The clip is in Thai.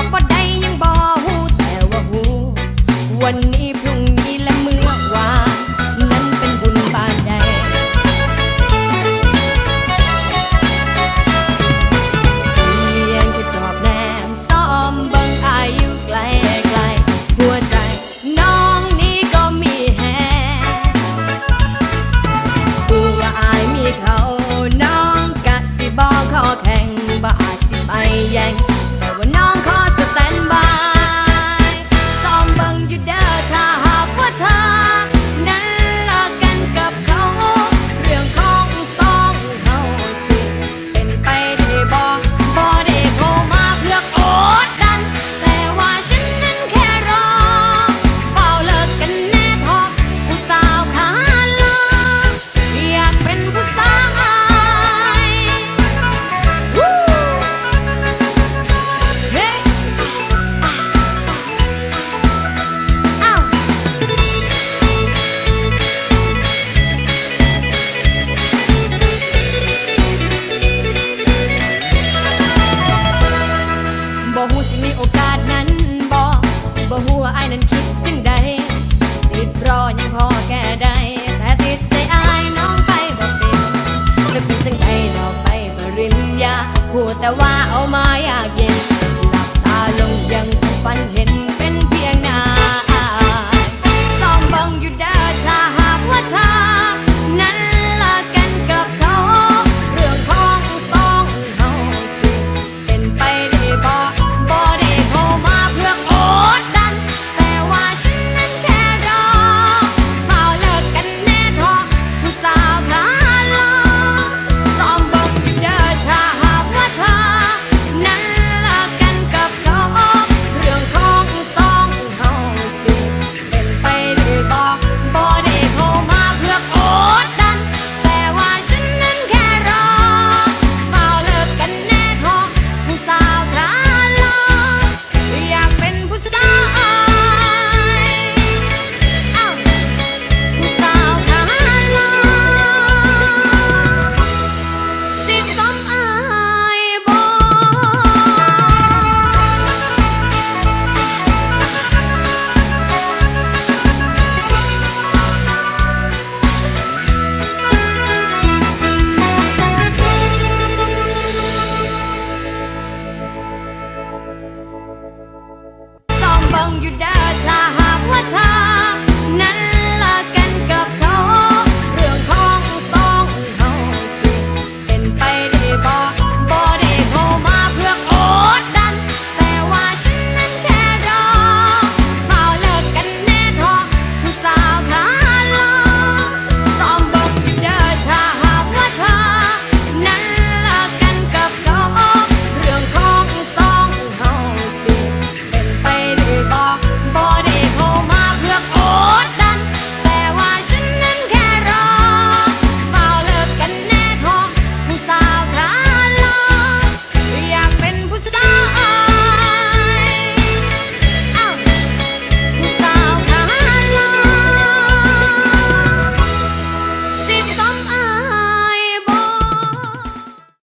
அப்பா ยาพูดแต่ว่าเอามาอยากเย็นหลับตาลงยังคงฝันเห็นเป็นเพียงนา งอยู่เด้อถ้าหากว่าเธอ